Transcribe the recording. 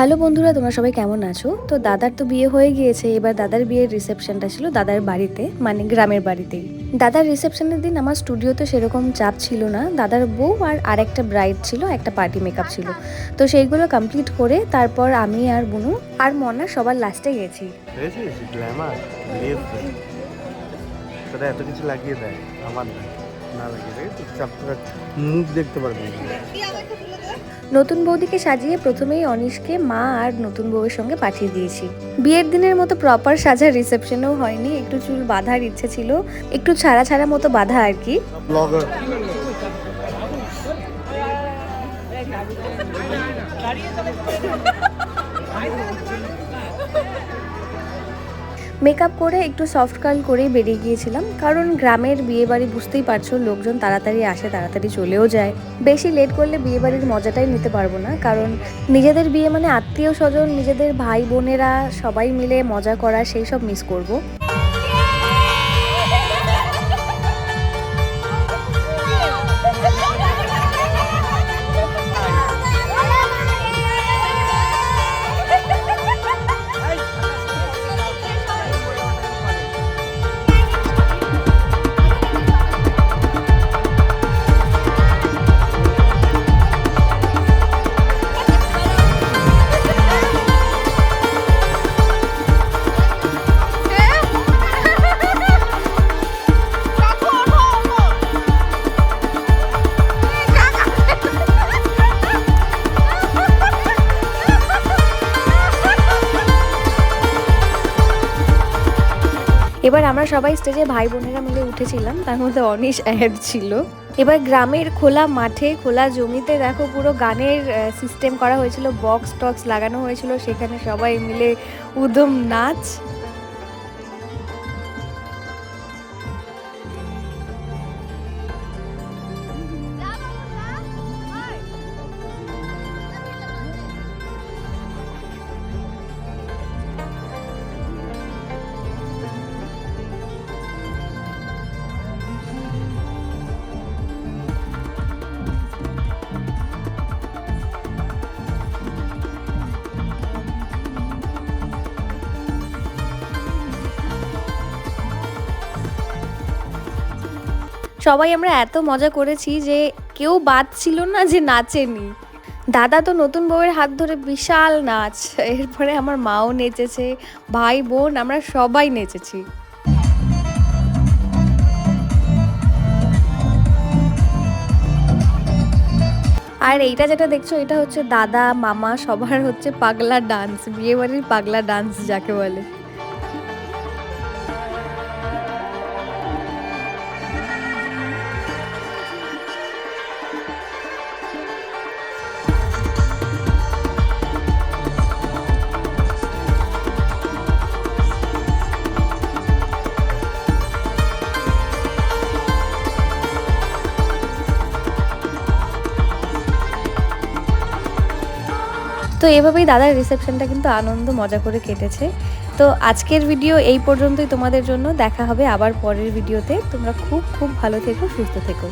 Hello বন্ধুরা তোমরা সবাই কেমন আছো? তো দাদার তো বিয়ে হয়ে গিয়েছে এবার দাদার বিয়ের রিসেপশনটা ছিল দাদার বাড়িতে মানে গ্রামের বাড়িতেই। দাদার রিসেপশনের দিন আমার স্টুডিওতে সেরকম চাপ ছিল না দাদার বউ আর আরেকটা ব্রাইড ছিল একটা পার্টি মেকআপ ছিল। তো সেইগুলো কমপ্লিট করে তারপর আমি আর বুনু আর মনা সবার লাস্টে গেছি। এত কিছু লাগিয়ে দেয় আমার না। না লাগিয়ে দেয় মুখ দেখতে পারবি। নতুন বৌদিকে সাজিয়ে প্রথমেই অনিশকে মা আর নতুন বউয়ের সঙ্গে পাঠিয়ে দিয়েছি। বিয়ের দিনের মতো প্রপার সাজার রিসেপশনও হয়নি একটু চুল বাঁধার ইচ্ছে ছিল একটু ছাড়া ছাড়া মতো বাঁধা আর কি। ব্লগার মেকআপ করে একটু সফট কার্ল করেই বেরিয়ে গিয়েছিলাম, কারণ গ্রামের বিয়েবাড়ি বুঝতেই পারছ, লোকজন তাড়াতাড়ি আসে, তাড়াতাড়ি চলেও যায় বেশি লেট করলে বিয়েবাড়ির মজাটাই নিতে পারব না, কারণ নিজেদের বিয়ে মানে আত্মীয় স্বজন, নিজেদের ভাই বোনেরা সবাই মিলে মজা করা, সেই সব মিস করব। এবার আমরা সবাই স্টেজে ভাই বোনেরা মিলে উঠেছিলাম, তার মধ্যে অনিশ অ্যাড ছিল। এবার গ্রামের খোলা মাঠে, খোলা জমিতে দেখো পুরো গানের সিস্টেম করা হয়েছিল বক্স টক্স লাগানো হয়েছিল, সেখানে সবাই মিলে উদম নাচ। সবাই আমরা এত মজা করেছি যে কেউ বাদ ছিল না যে নাচেনি। দাদা তো নতুন বউয়ের হাত ধরে বিশাল নাচ। এরপরে আমার মাও নেচেছে, ভাই, বোন, আমরা সবাই নেচেছি। আর এইটা যেটা দেখছ, এটা হচ্ছে দাদা, মামা, সবার হচ্ছে পাগলা ডান্স বিয়ে বাড়ির পাগলা ডান্স যাকে বলে। তো এভাবেই দাদার রিসেপশনটা কিন্তু আনন্দ, মজা করে কেটেছে। তো আজকের ভিডিও এই পর্যন্তই তোমাদের জন্য। দেখা হবে আবার পরের ভিডিওতে তোমরা খুব খুব ভালো থেকো, সুস্থ থেকো।